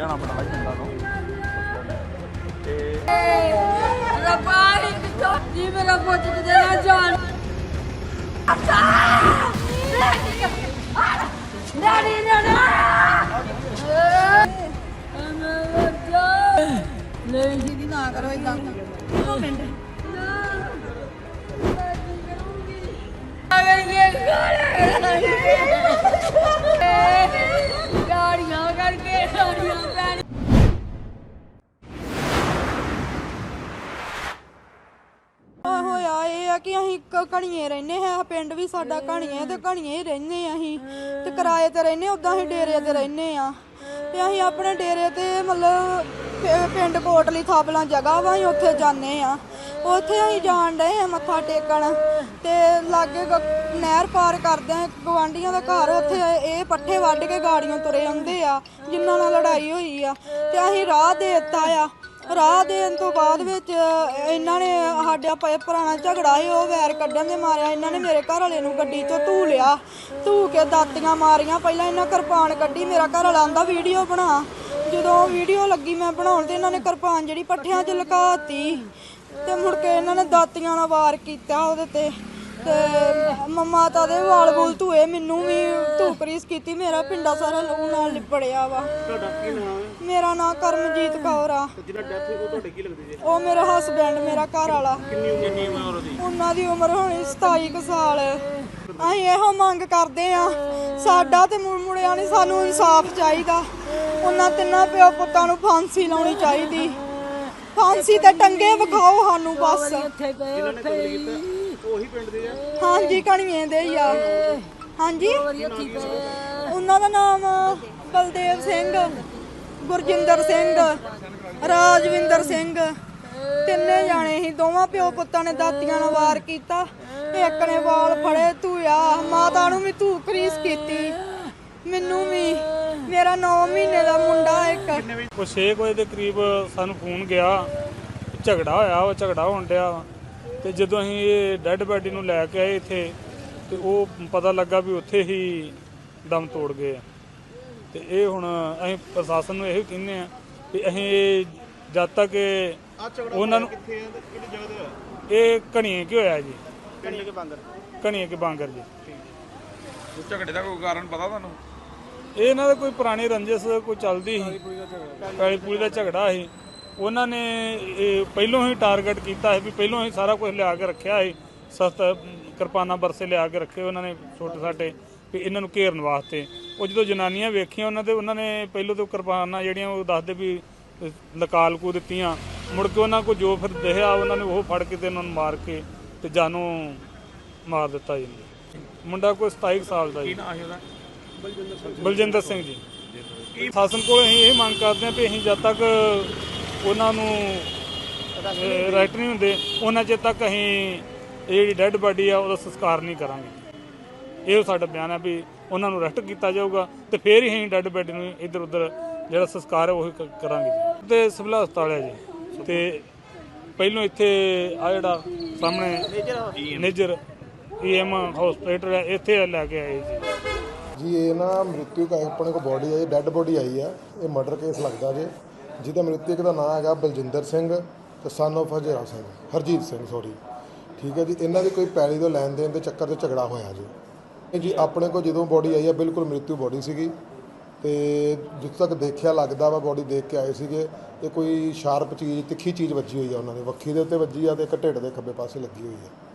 ਲੁਧਿਆਣਾ ਬਟਾਲਾ ਹੀ ਪਿੰਡਾਂ ਤੋਂ ਤੇ ਰੱਬਾ ਇੱਕ ਜੀ ਮੇਰਾ ਪੁੱਤ ਤੇ ਦੇਣਾ ਜਾਨ ਡੈਡੀ ਡੈਡੀ ਨਹੀਂ ਜੀ ਨਾ ਕਰੋ ਇਦਾਂ ਦੋ ਕਿ ਅਸੀਂ ਕ- ਘਣੀਏ ਰਹਿੰਦੇ ਹਾਂ ਪਿੰਡ ਵੀ ਸਾਡਾ ਘਣੀਏ ਤੇ ਘਣੀਏ ਹੀ ਰਹਿੰਦੇ ਆ ਅਸੀਂ। ਤੇ ਕਿਰਾਏ ਤੇ ਰਹਿੰਦੇ ਉਦਾਂ ਅਸੀਂ ਡੇਰੇ ਤੇ ਰਹਿੰਦੇ ਆ ਤੇ ਅਸੀਂ ਆਪਣੇ ਡੇਰੇ ਤੇ ਮਤਲਬ ਪਿ- ਪਿੰਡ ਕੋਟਲੀ ਥਾਪਲਾਂ ਜਗ੍ਹਾ ਵਾ, ਅਸੀਂ ਉੱਥੇ ਜਾਂਦੇ ਆ ਉੱਥੇ ਅਸੀਂ ਜਾਣ ਡਏ ਹਾਂ ਮੱਥਾ ਟੇਕਣ। ਤੇ ਲਾਗੇ ਗ- ਨਹਿਰ ਪਾਰ ਕਰਦੇ ਆ ਗਵਾਂਡੀਆਂ ਦਾ ਘਰ ਉੱਥੇ ਇਹ ਪੱਠੇ ਵੱਢ ਕੇ ਗਾੜੀਆਂ ਤੁਰੇ ਆਉਂਦੇ ਆ, ਜਿਨ੍ਹਾਂ ਨਾਲ ਲੜਾਈ ਹੋਈ ਆ। ਤੇ ਅਸੀਂ ਰਾਹ ਦੇ ਦਿੱਤਾ ਆ। ਰਾਹ ਦੇਣ ਤੋਂ ਬਾਅਦ ਵਿੱਚ ਇਹਨਾਂ ਨੇ ਸਾਡਾ ਪ- ਪੁਰਾਣਾ ਝਗੜਾ ਸੀ, ਉਹ ਵੈਰ ਕੱਢਣ ਦੇ ਮਾਰਿਆ, ਇਹਨਾਂ ਨੇ ਮੇਰੇ ਘਰ ਵਾਲੇ ਨੂੰ ਗੱਡੀ ਚੋਂ ਧੂ ਲਿਆ, ਧੂ ਕੇ ਦਾਤੀਆਂ ਮਾਰੀਆਂ, ਪਹਿਲਾਂ ਇਹਨਾਂ ਕਿਰਪਾਨ ਕੱਢੀ, ਮੇਰਾ ਘਰ ਵਾਲਾ ਆਂਦਾ, ਵੀਡੀਓ ਬਣਾ। ਜਦੋਂ ਵੀਡੀਓ ਲੱਗੀ, ਮੈਂ ਬਣਾਉਣ ਤੇ ਇਹਨਾਂ ਨੇ ਕਿਰਪਾਨ ਜਿਹੜੀ ਪੱਠਿਆਂ 'ਚ ਲੁਕਾਤੀ ਤੇ ਮੁੜ ਕੇ ਇਹਨਾਂ ਨੇ ਦਾਤੀਆਂ ਨਾਲ ਵਾਰ ਕੀਤਾ ਉਹਦੇ ਤੇ। ਤੇ ਮ- ਮਾਤਾ ਦੇ ਵਾਲ ਵੂਲ ਧੂਏ ਮੈਨੂੰ ਵੀ ਧੂਕਰੀਸ ਕੀਤੀ ਮੇਰਾ ਪਿੰਡਾ ਸਾਰਾ ਲਹੂ ਨਾਲ ਲਿਪੜਿਆ ਵਾ। ਤੁਹਾਡਾ ਕੀ ਨਾਮ ਹੈ? ਮੇਰਾ ਨਾਂ ਕਰਮਜੀਤ ਕੌਰ ਆ। ਤੇ ਜਿਹਦਾ ਡੈਥ ਹੋਈ ਉਹ ਤੁਹਾਡੇ ਕੀ ਲੱਗਦੇ ਜੀ? ਉਹ ਮੇਰਾ ਹਸਬੈਂਡ ਮੇਰਾ ਘਰ ਵਾਲਾ ਕਿੰਨੀ ਉਮਰ ਕਿੰਨੀ ਉਮਰ ਉਹਦੀ? ਉਹਨਾਂ ਦੀ ਉਮਰ ਹੋਣੀ 27 ਕੁ ਸਾਲ। ਅਸੀਂ ਇਹੋ ਮੰਗ ਕਰਦੇ ਆ ਸਾਡਾ ਤੇ ਮੁੜ ਮੁੜਿਆ ਨਹੀਂ ਸਾਨੂੰ ਇਨਸਾਫ ਚਾਹੀਦਾ। ਉਹਨਾਂ ਤਿੰਨਾਂ ਪਿਓ ਪੁੱਤਾਂ ਨੂੰ ਫਾਂਸੀ ਲਾਉਣੀ ਚਾਹੀਦੀ। ਫਾਂਸੀ ਤੇ ਟੰਗੇ ਵਿਖਾਓ ਸਾਨੂੰ ਬਸ। ਨੇ ਉਹੀ ਪਿੰਡ ਦੇ ਆ। ਹਾਂਜੀ ਕਣੀਏ ਦੇ ਹੀ ਆ। ਹਾਂਜੀ? ਉਹਨਾਂ ਦਾ ਨਾਮ ਬਲਦੇਵ ਸਿੰਘ ਗੁਰਜਿੰਦਰ ਸਿੰਘ ਰਾਜਵਿੰਦਰ ਸਿੰਘ। ਤਿੰਨੇ ਜਾਣੇ ਸੀ ਦੋਵਾਂ ਪਿਓ ਪੁੱਤਾਂ ਨੇ ਦਾਤੀਆਂ ਨਾਲ ਵਾਰ ਕੀਤਾ। ਇੱਕ ਨੇ ਵਾਲ ਫੜੇ ਧੂਇਆ। ਮਾਤਾ ਨੂੰ ਵੀ ਧੂ ਕਰੀਸ ਕੀਤੀ। ਮੈਨੂੰ ਵੀ। ਮੇਰਾ 9 ਮਹੀਨੇ ਦਾ ਮੁੰਡਾ ਇੱਕ। ਉਹ 6 ਵਜੇ ਦੇ ਕਰੀਬ ਸਾਨੂੰ ਫੋਨ ਗਿਆ। ਝਗੜਾ ਹੋਇਆ ਉਹ ਝਗੜਾ ਹੋਣ ਡਿਆ। ਵਾ। ਤੇ ਜਦੋਂ ਅਸੀਂ ਇਹ ਡੈੱਡ ਬੈਡੀ ਨੂੰ ਲੈ ਕੇ ਆਏ ਇੱਥੇ ਤੇ ਉਹ ਪਤਾ ਲੱਗਾ ਵੀ ਉੱਥੇ ਹੀ ਦਮ ਤੋੜ ਗਏ ਆ। ਤੇ ਇਹ ਹੁਣ ਅਸੀਂ ਪ੍ਰਸ਼ਾਸਨ ਨੂੰ ਇਹੋ ਕਹਿੰਦੇ ਆ ਵੀ ਅਸੀਂ ਇਹ ਜਦ ਤੱਕ ਇਹ ਉਹਨਾਂ ਨੂੰ ਕਿੱਥੇ ਆ ਤੇ ਕਿਹੜੀ ਜਗ੍ਹਾ ਤੇ ਹੋਇਆ? ਇਹ ਘਣੀਏ ਕਿ ਹੋਇਆ ਜੀ? ਕਿੰਨੇ ਕੇ ਬੰਦਰ। ਘਣੀਏ ਕੇ ਬਾਂਗਰ ਜੀ। ਕੋਈ ਝਗੜੇ ਦਾ ਕੋਈ ਕਾਰਨ ਪਤਾ ਤੁਹਾਨੂੰ? ਇਹ ਇਹਨਾਂ ਦਾ ਕੋਈ ਪੁਰਾਣੀ ਰੰਜਿਸ਼ ਕੋਈ ਚੱਲਦੀ ਸੀ। ਕਾਲੀ ਪੂਰੀ ਦਾ ਝਗੜਾ ਸੀ। ਉਹਨਾਂ ਨੇ ਇਹ ਪਹਿਲੋਂ ਹੀ ਟਾਰਗੇਟ ਕੀਤਾ ਸੀ ਵੀ ਪਹਿਲੋਂ ਹੀ ਸਾਰਾ ਕੁਝ ਲਿਆ ਕੇ ਰੱਖਿਆ ਸੀ। ਸਸਤਾ ਕਿਰਪਾਨਾਂ ਬਰਸੇ ਲਿਆ ਕੇ ਰੱਖੇ ਉਹਨਾਂ ਨੇ ਛੋਟੇ ਛਾਟੇ ਵੀ ਇਹਨਾਂ ਨੂੰ ਘੇਰਨ ਵਾਸਤੇ। ਉਹ ਜਦੋਂ ਜਨਾਨੀਆਂ ਵੇਖੀਆਂ ਉਹਨਾਂ ਦੇ ਉਹਨਾਂ ਨੇ ਪਹਿਲੋਂ ਤੋਂ ਕਿਰਪਾਨਾਂ ਜਿਹੜੀਆਂ ਉਹ ਦੱਸਦੇ ਵੀ ਲਕਾਲ ਕੂ ਦਿੱਤੀਆਂ। ਮੁੜ ਕੇ ਉਹਨਾਂ ਕੋ ਜੋ ਫਿਰ ਦਿਖਿਆ ਉਹਨਾਂ ਨੇ ਉਹ ਫੜ ਕੇ ਤੇ ਉਹਨਾਂ ਨੂੰ ਮਾਰ ਕੇ ਤੇ ਜਾਨੋਂ ਮਾਰ ਦਿੱਤਾ ਜੀ। ਮੁੰਡਾ ਕੋਈ 27 ਕੁ ਸਾਲ ਦਾ ਜੀ। ਬਲਜਿੰਦਰ ਸਿੰਘ ਜੀ। ਸ਼ਾਸਨ ਕੋਲ ਅਸੀਂ ਇਹ ਮੰਗ ਕਰਦੇ ਹਾਂ ਵੀ ਅਸੀਂ ਜਦ ਤੱਕ ਉਹਨਾਂ ਨੂੰ ਰਾਈਟ ਨਹੀਂ ਹੁੰਦੇ। ਉਹਨਾਂ ਚਿਰ ਤੱਕ ਅਸੀਂ ਇਹ ਜਿਹੜੀ ਡੈੱਡ ਬਾਡੀ ਆ ਉਹਦਾ ਸੰਸਕਾਰ ਨਹੀਂ ਕਰਾਂਗੇ। ਇਹ ਸਾਡਾ ਬਿਆਨ ਹੈ ਵੀ ਉਹਨਾਂ ਨੂੰ ਅਰੈਸਟ ਕੀਤਾ ਜਾਊਗਾ ਤੇ ਫਿਰ ਹੀ ਅਸੀਂ ਡੈੱਡ ਬਾਡੀ ਨੂੰ ਇੱਧਰ ਉੱਧਰ ਜਿਹੜਾ ਸੰਸਕਾਰ ਹੈ ਉਹ ਕਰਾਂਗੇ ਤੇ ਸਿਵਲ ਹਸਪਤਾਲ ਹੈ ਜੀ। ਤੇ ਪਹਿਲੋਂ ਇੱਥੇ ਆ ਜਿਹੜਾ ਸਾਹਮਣੇ ਨੇਜਰ ਈਐਮ ਹਸਪੀਟਲ ਹੈ ਇੱਥੇ ਲੈ ਕੇ ਆਏ ਜੀ। ਜੀ ਇਹ ਨਾ ਮ੍ਰਿਤੂ ਕਾ ਆਪਣੇ ਕੋਲ ਬੋਡੀ ਆਈ ਡੈੱਡ ਬੋਡੀ ਆਈ ਆ। ਇਹ ਮਰਡਰ ਕੇਸ ਲੱਗਦਾ ਜੇ। ਜਿਹਦਾ ਮ੍ਰਿਤਕ ਦਾ ਨਾਮ ਹੈਗਾ ਬਲਜਿੰਦਰ ਸਿੰਘ ਤੇ son of Hazra Singh, Harjit Singh sorry ਠੀਕ ਹੈ ਜੀ, ਇਹਨਾਂ ਦੀ ਕੋਈ ਪੈਲੀ ਤੋਂ ਲੈਣ ਦੇਣ ਦੇ ਚੱਕਰ 'ਚ ਝਗੜਾ ਹੋਇਆ ਜੀ। ਇਹ ਜੀ ਆਪਣੇ ਕੋਲ ਜਦੋਂ ਬੋਡੀ ਆਈ ਆ ਬਿਲਕੁਲ ਮ੍ਰਿਤੂ ਬੋਡੀ ਸੀਗੀ ਤੇ ਜਿੱਥੋਂ ਤੱਕ ਦੇਖਿਆ ਲੱਗਦਾ ਵਾ ਬੋਡੀ ਦੇਖ ਕੇ ਆਏ ਸੀਗੇ, ਇਹ ਕੋਈ ਸ਼ਾਰਪ ਚੀਜ਼, ਤਿੱਖੀ ਚੀਜ਼ ਵੱਜੀ ਹੋਈ ਆ ਉਹਨਾਂ ਦੇ ਵੱਖੀ ਦੇ ਉੱਤੇ ਵੱਜੀ ਆ ਤੇ ਇੱਕ ਢਿੱਡ ਦੇ ਖੱਬੇ ਪਾਸੇ ਲੱਗੀ ਹੋਈ ਆ।